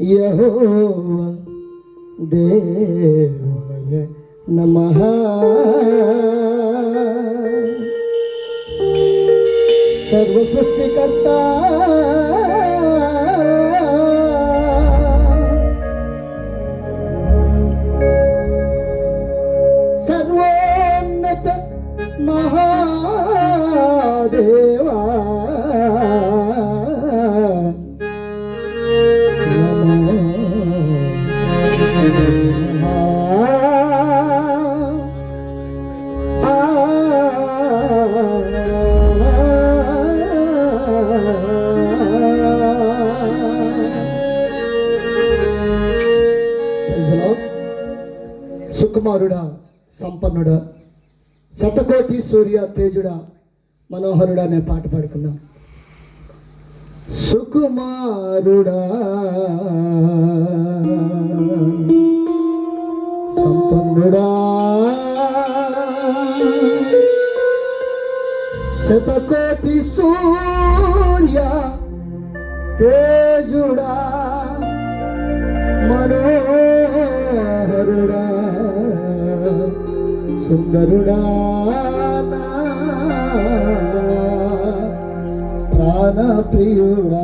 ಯಹೋವ ದೇವಾಯ ನಮಃ. ಸರ್ವ ಸೃಷ್ಟಿಕರ್ತಾ కుమారుడా సంపన్నుడా శతకోటి సూర్య తేజుడా మనోహరుడా అనే పాట పాడుకుందాం. సుకుమారుడా సంపన్నుడా శతకోటి సూర్య తేజుడా గరుడా ప్రాణ ప్రియుడా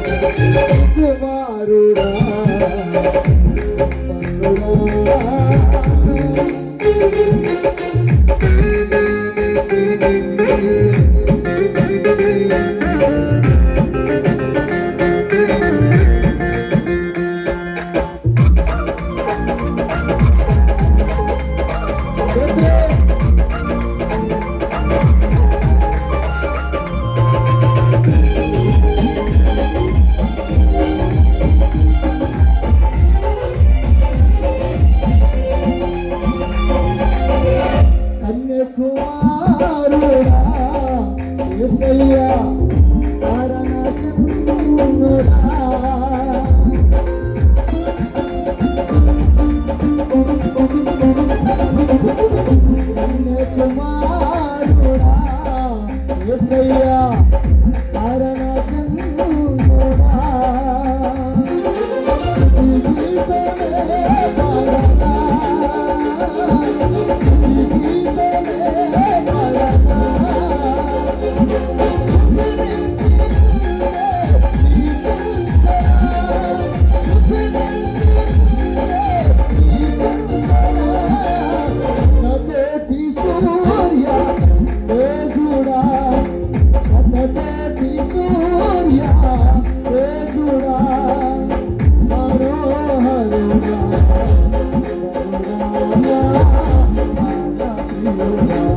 చంద్రకోటి సూర్య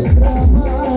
meu trabalho.